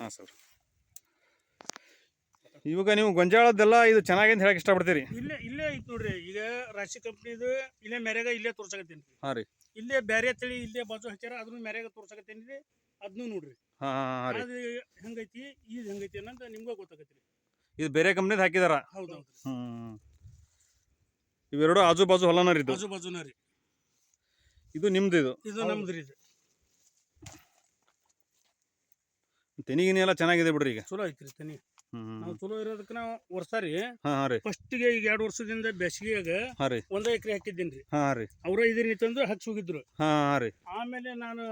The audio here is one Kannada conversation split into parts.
ಹಾಂ ಸರ್. ಇವಾಗ ನೀವು ಗೊಂಜಾಳದ್ದೆಲ್ಲ ಇದು ಚೆನ್ನಾಗಿ ಅಂತ ಹೇಳಕ್ ಇಷ್ಟಪಡ್ತೀರಿ? ಇಲ್ಲೇ ಇಲ್ಲೇ ಐತಿ ನೋಡ್ರಿ. ಈಗ ರಾಶಿ ಕಂಪ್ನಿದು ಇಲ್ಲೇ ಮೆರೆಗ ಇಲ್ಲೇ ತೋರ್ಸಕತ್ತೀನಿ. ಹಾಂ ರೀ. ಇಲ್ಲೇ ಬೇರೆ ತಳಿ ಇಲ್ಲೇ ಬಾಜು ಹಚ್ಚಾರ ಅದನ್ನು ಮೆರೆಗ ತೋರ್ಸಕತ್ತೀನಿ. ಅದನ್ನು ನೋಡ್ರಿ. ಹಾಂ ಹಾಂ ರೀ. ಅದು ಹೆಂಗೈತಿ ಇದು ಹೆಂಗೈತಿ ಅನ್ನೋದು ನಿಮ್ಗೆ ಗೊತ್ತಾಗತ್ರಿ ಇದು ಬೇರೆ ಕಂಪ್ನಿದು ಹಾಕಿದಾರ? ಹೌದು ಹ್ಞೂ ಇವೆರಡು ಆಜು ಬಾಜು ಹೊಲನ ರೀ ಇದು? ಬಾಜು ಬಾಜುನ ರೀ. ಇದು ನಿಮ್ದು ಇದು? ಇದು ನಮ್ದು ರೀ ಇದು. ತೆನಿಗಿನಿ ಎಲ್ಲ ಚೆನ್ನಾಗಿದೆ ಬಿಡ್ರಿ ಈಗ. ಚಲೋ ಐತ್ರಿ ತನಿ. ನಾವು ಚಲೋ ಇರೋದಕ್ಕೆ ನಾವು ವರ್ಷ ರೀ ಗೆ ಹಾಂ ರೀ. ಫಸ್ಟಿಗೆ ಈಗ ಎರಡು ವರ್ಷದಿಂದ ಬೇಸಿಗೆಯಾಗ ಹಾಂ ರೀ. ಒಂದೇ ಎಕರೆ ಹಾಕಿದ್ದೀನಿ ರೀ ಹಾಂ ರೀ. ಅವ್ರ ಇದೀನಿ ತಂದು ಹಚ್ಚಿ ಹೋಗಿದ್ರು ಹಾಂ ಹಾಂ ರೀ. ಆಮೇಲೆ ನಾನು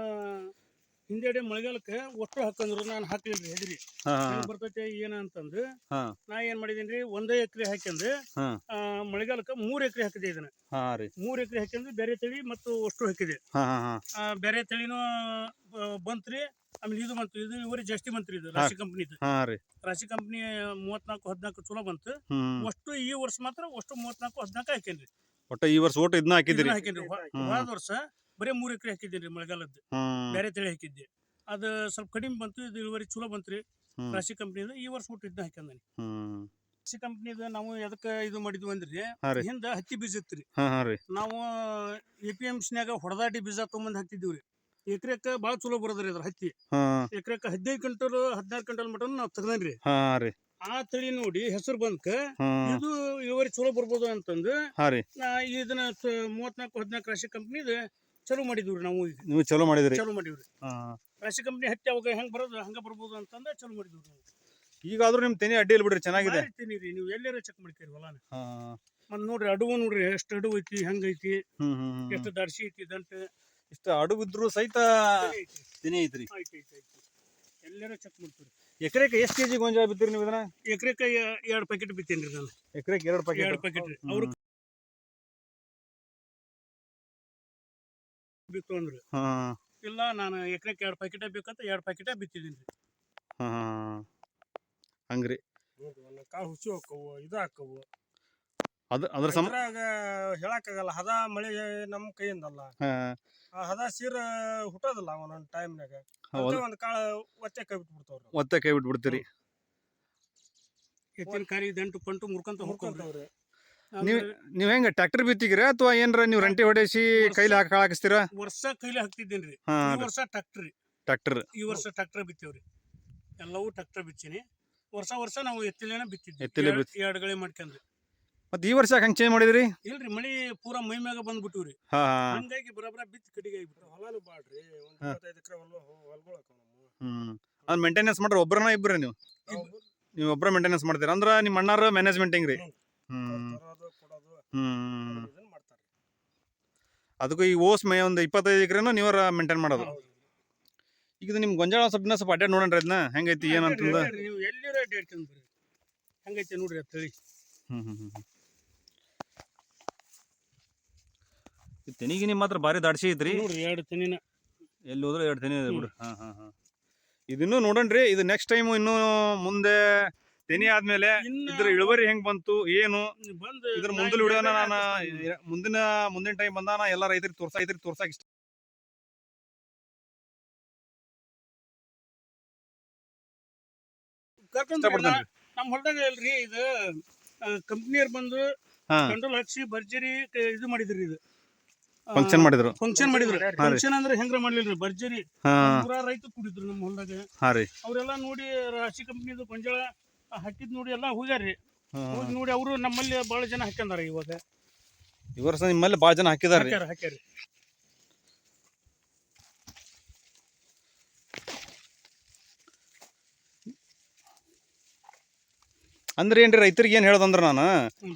ಹಿಂದೆಡೆ ಮಳೆಗಾಲಕ್ಕೆ ಒಟ್ಟು ಹಾಕಂದ್ರು ನಾನು ಹಾಕ್ಲಿಲ್ರಿ ಹೆದ್ರಿ. ಹಾಂ ಹಾಂ ಹೆಂಗ್ ಬರ್ತೈತೆ ಏನ ಅಂತಂದು ಹಾಂ. ನಾ ಏನ್ ಮಾಡಿದೀನಿ ಒಂದೇ ಎಕರೆ ಹಾಕಂದ್ರೆ ಮಳೆಗಾಲಕ್ಕ ಆ, ಮಳೆಗಾಲಕ್ಕೆ ಮೂರ್ ಎಕರೆ ಹಾಕಿದೆ ಇದನ್ನ. ಹಾಂ ರೀ. ಮೂರ್ ಎಕರೆ ಹಾಕಂದ್ರೆ ಬೇರೆ ತಳಿ ಮತ್ತು ಅಷ್ಟು ಹಾಕಿದೆ. ಹಾಂ ಹಾಂ ಹಾಂ. ಆ, ಬೇರೆ ತಳಿನೂ ಬಂತ್ರಿ. ಆಮೇಲೆ ಇದು ಬಂತು. ಇದು ಇವರಿ ಜಾಸ್ತಿ ಬಂತ್ರಿ ಇದು ರಾಶಿ ಕಂಪ್ನಿದು ಹಾಂ ರೀ. ರಾಶಿ ಕಂಪ್ನಿ ಮೂವತ್ನಾಲ್ಕು ಹದಿನಾಲ್ಕು ಚಲೋ ಬಂತು. ಅಷ್ಟು ಈ ವರ್ಷ ಮಾತ್ರ ಅಷ್ಟು ಮೂವತ್ನಾಲ್ಕು ಹದಿನಾಲ್ಕು ಹಾಕೇನ್ರಿ ಒಟ್ಟು ಈ ವರ್ಷ ಒಟ್ಟು ಇದನ್ನ ಹಾಕಿದಿರಿ ಇದನ್ನ ಹಾಕೇನ್ರಿ ಹ್ಮ್. ಹೋದ ವರ್ಷ ಬರೀ ಮೂರ್ ಎಕರೆ ಹಾಕಿದ್ದೀನಿ ಮಳೆಗಾಲದ್ದು. ಬೇರೆ ತಳಿ ಹಾಕಿದ್ದೆ. ಅದು ಸ್ವಲ್ಪ ಕಡಿಮೆ ಬಂತು ಇದು ಇಳುವರಿ ಚಲೋ ಬಂತ್ರಿ. ರಾಶಿ ಕಂಪ್ನಿದು ಈ ವರ್ಷ ಊಟ ಇದನ್ನ ಹಾಕ್ಯಂದಾನೆ ರಾಶಿ ಕಂಪ್ನಿದ ನಾವು ಎದಕ್ಕೆ ಇದು ಮಾಡಿದ್ವಿ ಅಂದ್ರಿ ಹಾಂ ರೀ. ಹಿಂದ ಹತ್ತಿ ಬೀಜ ಇತ್ರಿ. ಹಾಂ ಹಾಂ ರೀ. ನಾವು ಎ ಪಿ ಎಂ ಸಿನ್ಯಾಗ ಹೊಡೆದಾಟಿ ಬೀಜ ತೊಗೊಂಬಂದು ಹಾಕ್ತಿದ್ದೀವಿ ರೀ ಎಕರೆಕ್ಕೆ ಬಾಳ ಚಲೋ ಬರೋದ್ರಿ ಅದ್ರ ಹತ್ತಿ. ಹಾ. ಎಕರೆಕ್ಕೆ ಹದಿನೈದು ಕ್ವಿಂಟಲ್ ಹದಿನಾರು ಕ್ವಿಂಟಲ್ ಮಟನ್ ನಾವ್ ತೆಗ್ದನ್ರಿ. ಹಾ ರೀ. ಆ ತಳಿ ನೋಡಿ ಹೆಸರು ಬಂದ್ಕ ಹಾಂ. ಇದು ಇಳುವರಿ ಚಲೋ ಬರ್ಬೋದು ಅಂತಂದು ಹಾ ರೀ. ನಾ ಇದನ್ನ ತ- ಮೂವತ್ನಾಲ್ಕು ಹದಿನಾಲ್ಕು ರಾಶಿ ಕಂಪ್ನಿದ ಚಲೋ ಮಾಡಿದ್ವಿ ನಾವು ಈಗ. ನೀವು ಚಲೋ ಮಾಡಿದ್ರಿ. ಚಲೋ ಮಾಡಿವ್ರಿ. ಹಾಂ. ರಾಶಿ ಕಂಪ್ನಿ ಹತ್ತಿ ಅವಾಗ ಹೆಂಗ್ ಬರೋದು ಹಂಗ ಬರ್ಬೋದು ಅಂತಂದ ಚಲೋ ಮಾಡಿದ್ವಿ ನಾವು. ಈಗಾದ್ರೂ ನಿಮ್ ತೆನಿ ಅಡ್ಡಿ ಇಲ್ಲ ಬಿಡ್ರಿ ಚೆನ್ನಾಗಿದೆ. ಭಾರಿ ತಿನ್ನಿ ರೀ ನೀವು ಎಲ್ಲಾರ ಚೆಕ್ ಮಾಡ್ತೀರಿ ಹೊಲಾನ. ಹಾ. ಮತ್ ನೋಡ್ರಿ ಅಡುವು ನೋಡ್ರಿ ಎಷ್ಟು ಅಡುವು ಐತಿ ಹೆಂಗೈತಿ ಎಷ್ಟು ದರ್ಶಿ ಐತಿ ದಂಟ. ಇಷ್ಟ ಅಡುಗಿದ್ರು ಸಹಿತ ತೆನಿ ಐತ್ರಿ ಎಲ್ಲರೂ ಚೆಕ್ ಮಾಡ್ತೀರಿ. ಎಕರೆಗೆ ಎಷ್ಟು ಕೆಜಿ ಗೊಂಜಾಳ ಬಿತ್ತೀರಿ ನೀವು ಇದನ್ನ? ಎಕರೆಕ ಎರಡು ಪ್ಯಾಕೆಟ್ ಬಿತ್ತೇನ್ರಿ ನಾನು. ಎಕರೆಗೆ ಎರಡು ಪ್ಯಾಕೆಟ್ ಎರಡು ಪ್ಯಾಕೆಟ್ ಅವರು ಬಿತ್ತು ಅಂದ್ರು ಹಾಂ. ಇಲ್ಲ ನಾನು ಎಕರೆಕ ಎರಡು ಪ್ಯಾಕೆಟ್ ಬೇಕಂತ ಎರಡು ಪ್ಯಾಕೆಟ್ ಬಿತ್ತಿದ್ದೀನಿ ರೀ ಹಾಂ ಹಂಗ್ರಿ. ಕಾಳು ಹುಚ್ಚು ಹಾಕವು ಇದು ಹಾಕವು ಅದು ಅದ್ರ ಸಮ ಹೇಳಕ್ಕಾಗಲ್ಲ ಹದ ಮಳೆ ನಮ್ಮ ಕೈಯಿಂದಲ್ಲ. ಹಾಂ. ಆ ಹದ ಸೀರ ಹುಟ್ಟೋದಿಲ್ಲ ಒಂದೊಂದು ಟೈಮ್ನಾಗ ಹೌದು. ಒಂದು ಕಾಳ ಒತ್ತೆ ಕೈ ಬಿಟ್ಬಿಡ್ತಾವ್ರಿ ಒತ್ತೆ ಕೈ ಬಿಟ್ಬಿಡ್ತೀರಿ ಎತ್ತಿನ ಕಾರಿ ದಂಟು ಪಂಟು ಮುರ್ಕೊಂತ ಹೋಗ್ತಾವ್ರಿ ಹುಡ್ಕೊಂತಾವ್ರಿ ನೀವು ನೀವು ಹೆಂಗ ಟ್ರ್ಯಾಕ್ಟರ್ ಬಿತ್ತಿಗಿರ ಅಥವಾ ಏನ್ರ ನೀವ್ ರಂಟಿ ಹೊಡೆಸಿ ಕೈಲಿ ಹಾಕಿ ಹಾಕಿಸ್ತೀರಾ ವರ್ಷ ಕೈಲಿ ಹಾಕ್ತಿದ್ದೀನಿ ರೀ ಈ ಹಾಂ ವರ್ಷ ಟ್ರಾಕ್ಟರ್ ಟ್ರ್ಯಾಕ್ಟರ್ ಈ ವರ್ಷ ಟ್ರಾಕ್ಟರ್ ಬಿತ್ತೇವ್ರಿ. ಎಲ್ಲವೂ ಟ್ರಾಕ್ಟರ್ ಬಿತ್ತೀನಿ. ವರ್ಷ ವರ್ಷ ನಾವು ಎತ್ತಿಲೇನ ಬಿತ್ತಿದ್ವಿ. ಎತ್ತಿಲೆ ಬಿತ್ತಿ- ಎರಡ್ ಗಳೆ ಮಾಡ್ಕೊಂಡ್ರಿ ಮತ್ತೆ ಈ ವರ್ಷ ಹಂಗೆ ಚೇಂಜ್ ಮಾಡಿದ್ರಿ? ಇಲ್ರಿ ಮಳಿ ಪೂರಾ ಮೈ ಮ್ಯಾಗ ಬಂದ್ಬಿಟ್ಟಿವ್ರಿ. ರೀ ಹಾಂ. ಹಂಗಾಗಿ ಬರಬರ ಬಿತ್ತು ಕಡಿಗೆ ಆಗ್ಬಿಟ್ರು. ಹೊಲಾನು ಬಾಡ್ರಿ ಒಂದ್. ಇಪ್ಪತ್ತೈದು ಎಕರೆ ಹೊಲ ಹೊಲ್ಗಳು ಹಾಕವು ನಮ್ಮ. ಹ್ಞೂ ಅದು ಮೇಂಟೆನೆನ್ಸ್ ಮಾಡ್ರಿ ಒಬ್ರನ ಇಬ್ರ ನೀವು? ನೀವು ಒಬ್ಬರ ಮೇಂಟೆನೆನ್ಸ್ ಮಾಡ್ತೀರ? ಅಂದ್ರ ನಿಮ್ಮ ಅಣ್ಣಾರ ಮ್ಯಾನೇಜ್ಮೆಂಟ್ ಹೆಂಗ್ರಿ? ಹ್ಮ್. ತರೋದು ಕೊಡೋದು ಹ್ಞೂ ಇದನ್ನ ಮಾಡ್ತಾರೆ. ಅದಕ್ಕೂ ಈ ಓಸ್ ಮೇ ಒಂದು ಇಪ್ಪತ್ತೈದು ಎಕರೆನ ನೀವರ ಮೇಂಟೈನ್ ಮಾಡೋದು. ಈಗ ನಿಮ್ ಗೊಂಜಾಳ ಸ್ವಲ್ಪ ಸ್ವಲ್ಪ ಅಡ್ಡಾಡ್ ನೋಡೋಣ ಅದನ್ನ ಹೆಂಗೈತಿ ಏನಂತಂದ ಹೆಂಗೈತಿ ನೀವು ಎಲ್ಲಿರ ಬರ್ರಿ ಹಂಗೈತೆ ನೋಡ್ರಿ ಹ್ಮ್ ತಳಿ. ಹ್ಮ್ ಹ್ಞೂ ಹ್ಞೂ ತೆನಿಗಿನಿ ಮಾತ್ರ ಭಾರಿ ದಾಡ್ಸಿ ಐತ್ರಿ. ನೋಡ್ರಿ ಎರಡು ತೆನಿನ. ಎಲ್ಲಿ ಹೋದ್ರೆ ಎರಡು ತೆನಿ ಇದೆ ಬಿಡ್ರಿ ಹಾಂ ಹಾಂ ಹಾಂ. ಇದನ್ನು ನೋಡಣ್ರಿ ಇದು ನೆಕ್ಸ್ಟ್ ಟೈಮ್ ಇನ್ನು ಮುಂದೆ ತೆನಿ ಆದ್ಮೇಲೆ ಇನ್ನ ಇದ್ರ ಇಳುವರಿ ಹೆಂಗ್ ಬಂತು ಏನು? ಬಂದು ಇದ್ರ ನಾ ಮುಂದಿನ ವಿಡಿಯೋನ ನಾನು ಮುಂದಿನ ಮುಂದಿನ ಟೈಮ್ ಬಂದಾನ ಎಲ್ಲ ರೈತರಿಗೆ ತೋರ್ಸಾ ರೈತರಿಗೆ ತೋರ್ಸಾಕ ಇಷ್ಟ ಕರ್ಕೊಂಡ್ ಇಷ್ಟಪಡ್ತೇನೆ. ನಮ್ಮ ಹೊಲದಾಗ ಅಲ್ರಿ ಇದು ಕಂಪ್ನಿಯರ್ ಬಂದು ಹಾ. ಕಂಟ್ರೋಲ್ ಹಚ್ಚಿ ಭರ್ಜರಿ ಕ- ಇದು ಮಾಡಿದ್ರಿ ಇದು. ಫಂಕ್ಷನ್ ಮಾಡಿದ್ರು. ಫಂಕ್ಷನ್ ಮಾಡಿದ್ರು. ಫಂಕ್ಷನ್ ಅಂದ್ರೆ ಹೆಂಗ್ರ ಮಾಡ್ಲಿಲ್ರಿ? ಭರ್ಜರಿ. ಹಾ. ಪೂರಾ ರೈತ ಕೂಡಿದ್ರು ನಮ್ಮ ಹೊಲದಾಗ. ಹಾ ರೀ. ಅವರೆಲ್ಲ ನೋಡಿ ರಾಶಿ ಕಂಪ್ನಿದು ಗೊಂಜಾಳ ಹಾಕಿದ್ ನೋಡಿ ಎಲ್ಲ ಹೋಗ್ಯಾರ್ರಿ. ಹೋಗಿ ನೋಡಿ ಅವರು ನಮ್ಮಲ್ಲಿ ಬಹಳ ಜನ ಹಾಕ್ಯಂದಾರ ಇವಾಗ. ಈ ವರ್ಷ ನಿಮ್ಮಲ್ಲಿ ಬಹಳ ಜನ ಹಾಕಿದಾರ್ರಿ. ಹಾಕ್ಯಾರ ಹಾಕ್ಯಾರ ಅಂದ್ರೆ ಏನ್ರಿ ರೈತರಿಗೆ ಏನ್ ಹೇಳೋದಂದ್ರ ನಾನು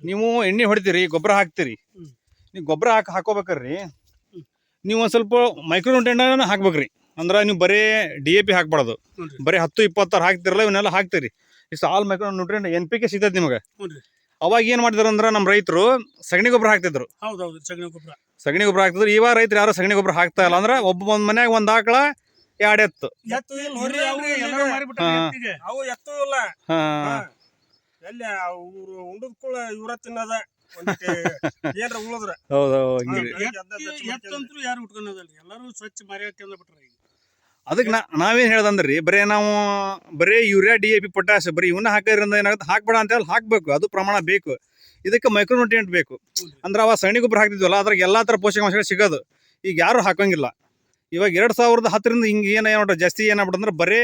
ನೀವು ಎಣ್ಣೆ ಹೊಡಿತೀರಿ ಗೊಬ್ಬರ ಹಾಕ್ತೀರಿ. ನೀವು ಗೊಬ್ಬರ ಹಾಕಿ ಹಾಕೋಬೇಕ್ರಿ. ನೀವು ಒಂದು ಸ್ವಲ್ಪ ಮೈಕ್ರೋ ನ್ಯೂಟ್ರಿಯನ್ ಹಾಕ್ಬೇಕ್ರಿ. ಅಂದ್ರೆ ನೀವು ಬರೀ ಡಿ ಎ ಪಿ ಹಾಕ್ಬಾರ್ದು. ಬರೀ ಹತ್ತು ಇಪ್ಪತ್ತಾರು ಹಾಕ್ತಿರಲ್ಲ ಇವನ್ನೆಲ್ಲ ಹಾಕ್ತೀರಿ. ಇಷ್ಟು all micro nutrient N P K ಸಿಗ್ತದೆ ನಿಮಗೆ ಅವಾಗ ಏನು ಮಾಡಿದ್ರು ಅಂದ್ರೆ ನಮ್ಮ ರೈತರು ಸಗಣಿ ಗೊಬ್ಬರ ಹಾಕ್ತಿದ್ರು. ಹೌದೌದು ಸಗಣಿ ಗೊಬ್ಬರ. ಸಗಣಿ ಗೊಬ್ಬರ ಹಾಕ್ತಿದ್ರು. ಇವಾಗ ರೈತರು ಯಾರು ಸಗಣಿ ಗೊಬ್ಬರ ಹಾಕ್ತಾ ಇಲ್ಲ ಅಂದ್ರೆ ಒಬ್ಬ ಒಂದು ಮನ್ಯಾಗ ಒಂದು ಆಕಳ ಎರಡು ಎತ್ತು. ಎತ್ತು ಇಲ್ಲ. ಎಲ್ಲಿ ಅವ್ರು ಉಂಡದ್ ಕೂಡ ಇವ್ರ ತಿನ್ನದ. ಏನ್ರ ಉಳಿದ್ರ. ಹೌದು ಯಾರು ಉಟ್ಕೊಳೋದಲ್ರಿ ಎಲ್ಲರೂ ಸ್ವಚ್ಛ ಮಾರಿ ಹಾಕ್ಯಂದ ಬಿಟ್ರ ಈಗ. ಅದಕ್ಕೆ ನಾ ನಾವೇನು ಹೇಳ್ದಂದ್ರಿ ಬರೀ ನಾವು ಬರೀ urea D A P potash ಬರೀ ಇವನ್ನ ಹಾಕೋದ್ರಿಂದ ಏನಾಗುತ್ತೆ? ಹಾಕ್ಬೇಡ ಅಂತ ಹೇಳಿ ಹಾಕಬೇಕು. ಅದು ಪ್ರಮಾಣ ಬೇಕು. ಇದಕ್ಕೆ ಮೈಕ್ರೋನ್ಯೂಟ್ರಿಯೆಂಟ್ ಬೇಕು. ಅಂದ್ರೆ ಅವ ಸಣ್ಣ ಗೊಬ್ಬರ ಹಾಕ್ತಿದ್ವಲ್ಲ ಅದ್ರಾಗ ಎಲ್ಲಾ ಥರ ಪೋಷಕಾಂಶಗಳು ಸಿಗೋದು. ಈಗ ಯಾರು ಹಾಕೋಂಗಿಲ್ಲ. ಇವಾಗ ಎರಡು ಸಾವಿರದ ಹತ್ತರಿಂದ ಹಿಂಗೆ ಏನು ನೋಡ್ರಿ ಜಾಸ್ತಿ ಏನಾಗ್ಬಿಟ್ಟಂದ್ರೆ ಬರೀ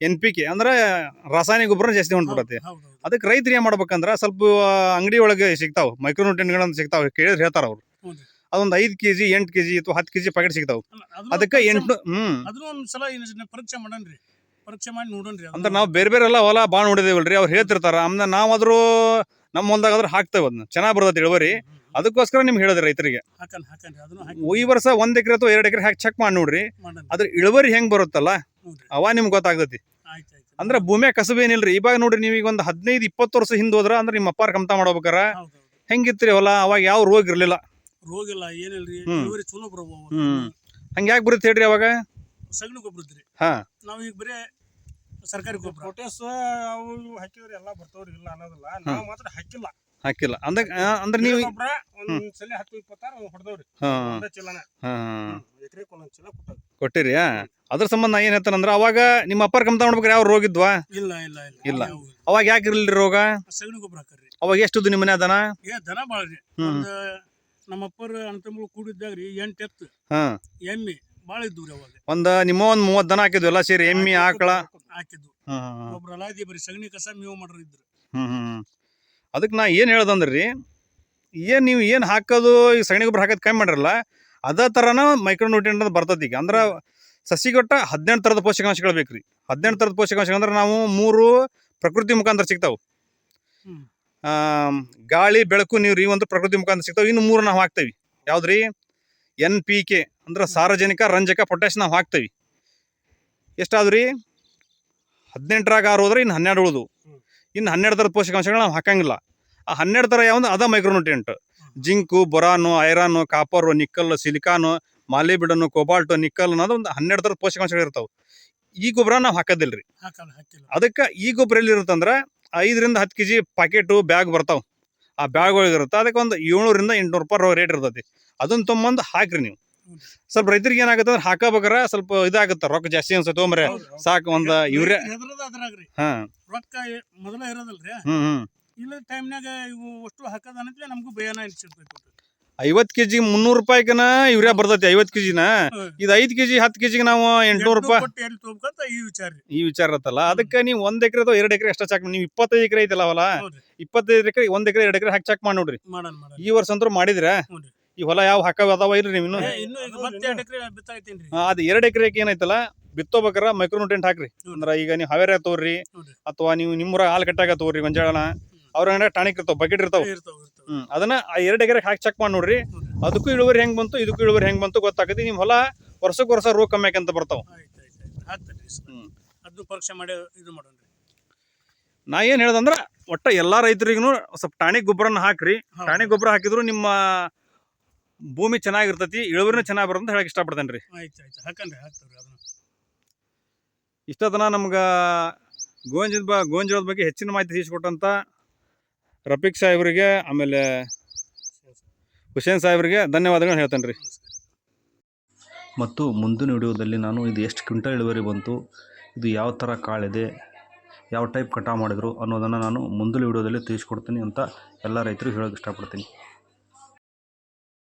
ಎನ್ ಪಿ ಕೆ ಅಂದ್ರೆ ರಾಸಾಯನಿಕ ಗೊಬ್ಬರ ಜಾಸ್ತಿ ಹೊಂಟ್ಬಿಡತ್ತೆ ಅದಕ್ಕೆ ರೈತರು ಏನ್ ಮಾಡ್ಬೇಕಂದ್ರೆ ಸ್ವಲ್ಪ ಅಂಗಡಿ ಒಳಗೆ ಸಿಗ್ತಾವೆ ಮೈಕ್ರೋನ್ಯೂಟ್ರಿಯೆಂಟ್ಗಳಂತ ಸಿಗ್ತಾವೆ ಕೇಳಿದ್ರೆ ಹೇಳ್ತಾರ ಅವ್ರು. ಅದೊಂದು ಐದು ಕೆ ಜಿ ಎಂಟು ಕೆ ಜಿ ಅಥವಾ ಹತ್ತು ಕೆ ಜಿ ಪ್ಯಾಕೆಟ್ ಸಿಗ್ತಾವೆ ಅದಕ್ಕೆ ಎಂಟು ಪರೀಕ್ಷೆ ಪರೀಕ್ಷೆ ಮಾಡಿ ಅಂದ್ರೆ ನಾವು ಬೇರೆ ಬೇರೆ ಎಲ್ಲ ಹೊಲ ಭಾಳ ನೋಡಿದೇವಲ್ರಿ ಅವ್ರು ಹೇಳ್ತಿರ್ತಾರ ಆಮೇಲೆ ನಾವಾದ್ರೂ ನಮ್ಮ ಹೊಲ್ದಾಗ ಆದ್ರೆ ಹಾಕ್ತೇವೆ ಅದನ್ನ ಚೆನ್ನಾಗಿ ಬರ್ತದೆ ಇಳುವರಿ. ಅದಕ್ಕೋಸ್ಕರ ನಿಮ್ಗೆ ಹೇಳಿದ್ರಿ ರೈತರಿಗೆ. ಈ ವರ್ಷ ಒಂದ್ ಎಕರೆ ಅಥವಾ ಎರಡು ಎಕರೆ ಹಾಕಿ ಚೆಕ್ ಮಾಡಿ ನೋಡ್ರಿ. ಅದ್ರ ಇಳುವರಿ ಹೆಂಗ್ ಬರುತ್ತಲ್ಲ? ಅವ ನಿಮ್ಗೆ ಗೊತ್ತಾಗ್ತೈತಿ. ಆಯ್ತು ಆಯ್ತು. ಅಂದ್ರೆ ಭೂಮಿಯ ಕಸಬೇನಿಲ್ರಿ ಇವಾಗ ನೋಡ್ರಿ ನೀವೀಗ ಒಂದು ಹದಿನೈದು ಇಪ್ಪತ್ತು ವರ್ಷ ಹಿಂದೆ ಹೋದ್ರ ಅಂದ್ರೆ ನಿಮ್ಮ ಅಪ್ಪಾರ ಕಮ್ತಾ ಮಾಡ್ಬೇಕಾರ? ಹೆಂಗಿತ್ರಿ ಹೊಲ? ಅವಾಗ ಯಾವ ರೋಗ ಇರ್ಲಿಲ್ಲ? ರೋಗ ಇಲ್ಲ ಏನಿಲ್ರಿ. ಇಳುವರಿ ಚಲೋ. ಹಂಗೆ ಯಾಕೆ ಬರುತ್ತೆ ಹೇಳ್ರಿ ಅವಾಗ? ಸಗಣಿ ಗೊಬ್ಬರ ಇದ್ರಿ. ಹಾ. ನಾವು ಈಗ ಬರೇ ಸರ್ಕಾರಿ ಗೊಬ್ಬರ. ಪೊಟ್ಯಾಸ್ ಅವು ಇವು ಹಾಕಿದ್ರೆ ಎಲ್ಲಾ ಬರ್ತಾವ್ರಿ ಇಲ್ಲ ಅನ್ನೋದಿಲ್ಲ. ನಾವು ಮಾತ್ರ ಹಾಕಿಲ್ಲ. ಹಾಕಿಲ್ಲ. ಅಂದ ಅಂದ್ರೆ ನೀವು ಗೊಬ್ಬರ ಸಲ ಹತ್ತು ಇಪ್ಪತ್ತಾರು ಹೊಡೆದವ್ರಿ. ಕೊಟ್ಟಿರಿ? ಅದ್ರ ಸಂಬಂಧ ಏನ್ ಹೇಳ್ತಾನಂದ್ರ ಅವಾಗ ನಿಮ್ಮ ಅಪ್ಪರ್ ಕಮ್ತಾ ತಗೊಂಡ್ಬೇಕ್ರಿ ಯಾವ ರೋಗ ಇದ್ವಾ? ಇಲ್ಲ ಇಲ್ಲ ಇಲ್ಲ. ಅವಾಗ ಯಾಕೆ ಇರ್ಲಿ ರೋಗ? ಸಗಣಿ ಗೊಬ್ಬರ ಹಾಕರಿ ಅವಾಗ ಎಷ್ಟು ನಿಮ್ಮ ಮನೆ ಅದನ? ಏ ದನ ಬಾಳ್ರಿ. ನಮ್ಮ ಅಪ್ಪರ ಅಣ್ಣತಮ್ಮಗಳು ಕೂಡಿದ್ದಾಗ್ರಿ ಎಂಟ್ ಎತ್ತು. ಎಮ್ಮಿ ಬಾಳ ರೀ ಅವಾಗ. ಒಂದ ನಿಮ್ಮ ಒಂದ್ ಮೂವತ್ ದನ ಹಾಕಿದ್ವಿ ಎಲ್ಲ ಸೇರಿ ಎಮ್ಮಿ ಆಕಳ. ಹಾಕಿದ್ವು. ಗೊಬ್ಬರ ಅಲಾದಿ ಬರೀ ಸಗಣಿ ಕಸ ಮೇವು ಮಾಡ್ರಿ ಇದ್ರು. ಹ್ಮ್ ಹ್ಮ್. ಅದಕ್ಕೆ ನಾ ಏನು ಹೇಳ್ದಂದ್ರಿ ಏನು ನೀವು ಏನು ಹಾಕೋದು ಈ ಸಗಣಿ ಗೊಬ್ಬರ ಹಾಕೋದು ಕಮ್ಮಿ ಮಾಡಿರಲ್ಲ ಅದೇ ಥರನ ಮೈಕ್ರೋನ್ಯೂಟ್ರಿಯೆಂಟ್ ಅಂತ ಬರ್ತದೆ ಈಗ. ಅಂದ್ರೆ ಸಸಿಗೊಟ್ಟ ಹದಿನೆಂಟು ಥರದ ಪೋಷಕಾಂಶಗಳು ಬೇಕು ರೀ ಹದಿನೆಂಟು ಥರದ ಪೋಷಕಾಂಶಗಳು ಅಂದ್ರೆ ನಾವು ಮೂರು ಪ್ರಕೃತಿ ಮುಖಾಂತರ ಸಿಗ್ತಾವೆ. ಗಾಳಿ ಬೆಳಕು ನೀರು ಒಂದು ಪ್ರಕೃತಿ ಮುಖಾಂತರ ಸಿಗ್ತಾವೆ. ಇನ್ನು ಮೂರು ನಾವು ಹಾಕ್ತೇವೆ. ಯಾವ್ದ್ರಿ? ಎನ್ ಪಿ ಕೆ ಅಂದ್ರೆ ಸಾರ್ವಜನಿಕ ರಂಜಕ ಪೊಟ್ಯಾಶ್ ನಾವು ಹಾಕ್ತೇವೆ. ಎಷ್ಟಾದ್ರಿ? ಹದಿನೆಂಟರಾಗ ಆರು ಹೋದ್ರೆ ಇನ್ನು ಹನ್ನೆರಡು ಉಳಿದು. ಇನ್ನು ಹನ್ನೆರಡು ಥರದ ಪೋಷಕಾಂಶಗಳು ನಾವು ಹಾಕಂಗಿಲ್ಲ. ಆ ಹನ್ನೆರಡು ಥರ ಯಾವುದು ಅದ micronutrient zinc boron iron copper nickel silicon molybdenum cobalt nickel ಅನ್ನೋದು ಒಂದು ಹನ್ನೆರಡು ಥರದ ಪೋಷಕಾಂಶಗಳು ಇರ್ತಾವೆ. ಈ ಗೊಬ್ಬರ ನಾವು ಹಾಕೋದಿಲ್ಲ ರೀ ಅದಕ್ಕೆ ಈ ಗೊಬ್ಬರ ಎಲ್ಲಿ ಇರುತ್ತಂದ್ರೆ ಐದರಿಂದ ಹತ್ತು ಕೆ ಜಿ ಪ್ಯಾಕೆಟು ಬ್ಯಾಗ್ ಬರ್ತಾವೆ. ಆ ಬ್ಯಾಗ್ ಒಳಗಿರುತ್ತೆ ಅದಕ್ಕೆ ಒಂದು ಏಳ್ನೂರಿಂದ ಎಂಟುನೂರು ರೂಪಾಯಿ ರೇಟ್ ಇರ್ತೈತಿ. ಅದನ್ನು ತೊಗೊಂಬಂದು ಹಾಕ್ರಿ ನೀವು. ಸ್ವಲ್ಪ ರೈತರಿಗೆ ಏನಾಗುತ್ತೆ ಅಂದ್ರೆ ಹಾಕಬೇಕಾರ ಸ್ವಲ್ಪ ಇದಾಗುತ್ತೆ ರೊಕ್ಕ ಜಾಸ್ತಿ ಅನ್ಸುತ್ತೆ ಹೌದು. ಸಾಕು ಒಂದು ಯೂರಿಯಾ ಹೆದ್ರದ ಅದ್ರಾಗ್ರಿ. ಹಾಂ. ರೊಕ್ಕ ಮೊದಲ ಇರೋದಲ್ರಿ? ಇಲ್ಲ ಟೈಮ್ನಾಗ ಇವು ಅಷ್ಟು ಹಾಕದ ಅನ್ನತ್ಲೆ ನಮಗೂ ಭಯನ ಅನ್ಸಿರ್ತೈತಿ ಐವತ್ತು ಕೆ ಜಿ ಮುನ್ನೂರು ರೂಪಾಯಿಗನ ಯೂರಿಯಾ ಬರ್ತೈತಿ ಐವತ್ತು ಕೆ ಜಿನ ಇದು ಐದು ಕೆಜಿ ಹತ್ತು ಕೆ ಜಿಗೆ ನಾವು ಎಂಟ್ನೂರು ರೂಪಾಯಿ ಕೊಟ್ಟು ಎಲ್ಲಿ ತಗೋಬೇಕಂತ ಈ ವಿಚಾರ ರೀ. ಈ ವಿಚಾರ ಇರುತ್ತಲ್ಲ ಅದಕ್ಕೆ ನೀವು ಒಂದ್ ಎಕರೆ ಅಥವಾ ಎರಡು ಎಕರೆ ಎಷ್ಟು ಚಾಕ್ ನೀವು ಇಪ್ಪತ್ತೈದು ಎಕರೆ ಐತಲ್ಲ ಹೊಲ ಹೌದ್ರಿ. ಇಪ್ಪತ್ತೈದು ಎಕರೆ ಒಂದ್ ಎಕರೆ ಎರಡು ಎಕರೆ ಹಾಕಿ ಚಾಕ್ ಮಾಡಿ ನೋಡ್ರಿ. ಮಾಡೋಣ ಮಾಡೋಣ. ಈ ವರ್ಷ ಅಂತೂ ಮಾಡಿದ್ರೆ ಹ್ಞೂ ರೀ. ಈ ಹೊಲ ಯಾವ ಹಾಕವ್ ಅದಾವ ಇಲ್ರಿ ನೀವು ಇನ್ನೂ? ಅದು ಎರಡು ಎಕರೆಗೆ ಏನೈತಲ್ಲ ಬಿತ್ತೋಬೇಕಾರ ಮೈಕ್ರೋನ್ಯೂಟ್ರೆಂಟ್ ಹಾಕ್ರಿ. ಅಂದ್ರ ಈಗ ನೀವು ಹಾವೇರಿ ತೋರಿ ಅಥವಾ ನೀವು ನಿಮ್ಮೂರ ಹಾಲು ಕಟ್ಟಾಗ ತೋರಿ ಗೊಂಜಾಳನ ಅವ್ರ ಟಾಣಿಕ್ ಇರ್ತಾವ ಬಕೆಟ್ ಇರ್ತಾವ. ಹ್ಮ್ ಅದನ್ನ ಆ ಎರಡು ಎಕರೆ ಹಾಕಿ ಚೆಕ್ ಮಾಡಿ ನೋಡ್ರಿ. ಅದಕ್ಕೂ ಇಳುವರಿ ಹೆಂಗ್ ಬಂತು ಇದಕ್ಕೂ ಇಳುವರಿ ಹೆಂಗ್ ಬಂತು ಗೊತ್ತಾಗತಿ ನಿಮ್ ಹೊಲ ವರ್ಷಕ್ಕೆ ವರ್ಷ ರೋಗ ಕಮ್ಮಿ ಆಕಂತ ಬರ್ತಾವ. ಪರೀಕ್ಷೆ ಮಾಡಿ ಇದು ಮಾಡೋಣ ನಾ ಏನ್ ಹೇಳ್ದಂದ್ರ ಒಟ್ಟ ಎಲ್ಲಾ ರೈತರಿಗೂ ಸ್ವಲ್ಪ ಟಾಣಿಕ್ ಗೊಬ್ಬರನ ಹಾಕ್ರಿ. ಟಾಣಿಕ್ ಗೊಬ್ಬರ ಹಾಕಿದ್ರು ನಿಮ್ಮ ಭೂಮಿ ಚೆನ್ನಾಗಿರ್ತೈತಿ ಇಳುವರಿನೂ ಚೆನ್ನಾಗಿ ಬರುತ್ತೆ ಅಂತ ಹೇಳಕ್ ಇಷ್ಟಪಡ್ತೇನೆ ರೀ. ಆಯ್ತು ಆಯ್ತು ಹಾಕನ್ರಿ ಹಾಕ್ತೇವ್ರಿ ಅದನ್ನ. ಇಷ್ಟತನ ನಮ್ಗೆ ಗೋಂಜದ ಬ ಗೋಂಜಾಳದ ಬಗ್ಗೆ ಹೆಚ್ಚಿನ ಮಾಹಿತಿ ತಿಳಿಸ್ಕೊಟ್ಟಂತ ರಫೀಕ್ ಸಾಹೇಬ್ರಿಗೆ ಆಮೇಲೆ ಹುಸೇನ್ ಸಾಹೇಬ್ರಿಗೆ ಧನ್ಯವಾದಗಳನ್ನ ಹೇಳ್ತೇನೆ ರೀ. ಮತ್ತು ಮುಂದಿನ ವಿಡಿಯೋದಲ್ಲಿ ನಾನು ಇದು ಎಷ್ಟು ಕ್ವಿಂಟಲ್ ಇಳುವರಿ ಬಂತು ಇದು ಯಾವ ಥರ ಕಾಳಿದೆ ಯಾವ ಟೈಪ್ ಕಟಾವು ಮಾಡಿದರು ಅನ್ನೋದನ್ನು ನಾನು ಮುಂದಿನ ವಿಡಿಯೋದಲ್ಲಿ ತಿಳಿಸ್ಕೊಡ್ತೀನಿ ಅಂತ ಎಲ್ಲ ರೈತರು ಹೇಳೋಕೆ ಇಷ್ಟಪಡ್ತೀನಿ.